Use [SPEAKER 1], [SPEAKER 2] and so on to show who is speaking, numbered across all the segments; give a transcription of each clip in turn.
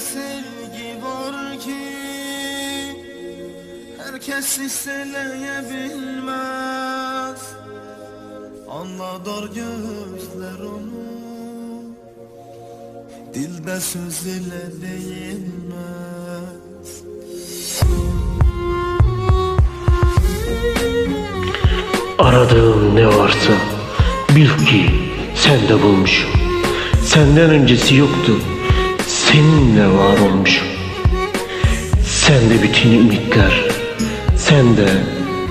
[SPEAKER 1] sevgi var ki Herkes isteleyebilmez Anladar gözler onu Dilde söz ile değinmez
[SPEAKER 2] Aradığım ne varsa bil ki sen de bulmuşum. Senden öncesi yoktu. Seninle var olmuşum. Sen de bütün ümitler, sen de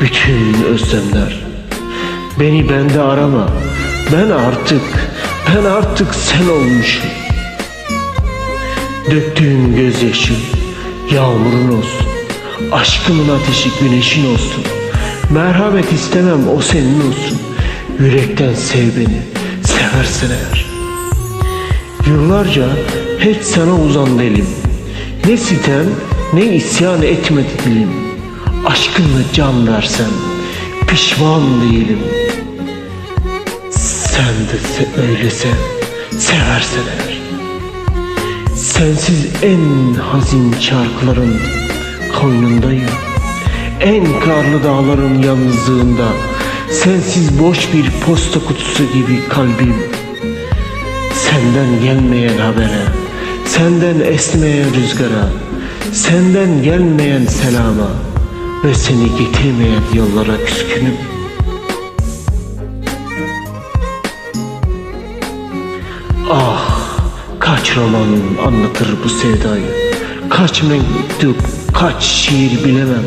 [SPEAKER 2] bütün özlemler. Beni bende arama. Ben artık, ben artık sen olmuşum. Döktüğün gözyaşı yağmurun olsun. Aşkımın ateşi güneşin olsun. Merhamet istemem o senin olsun. Yürekten sev beni, seversen eğer. Yıllarca hiç sana uzandı elim. Ne sitem ne isyan etmedi dilim. Aşkınla can versem pişman değilim. Sen de se- öyle sev, seversen eğer. Sensiz en hazin şarkıların koynundayım. En karlı dağların yalnızlığında sensiz boş bir posta kutusu gibi kalbim. Senden gelmeyen habere, senden esmeyen rüzgara, senden gelmeyen selama ve seni getirmeyen yollara küskünüm. Ah, kaç roman anlatır bu sevdayı. Kaç mektup, kaç şiir bilemem.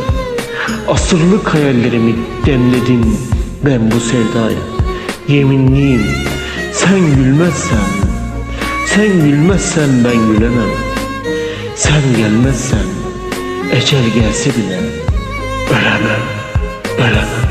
[SPEAKER 2] Asırlık hayallerimi demledin ben bu sevdaya. Yeminliyim sen gülmezsen, sen gülmezsen ben gülemem. Sen gelmezsen ecel gelse bile ölemem, ölemem.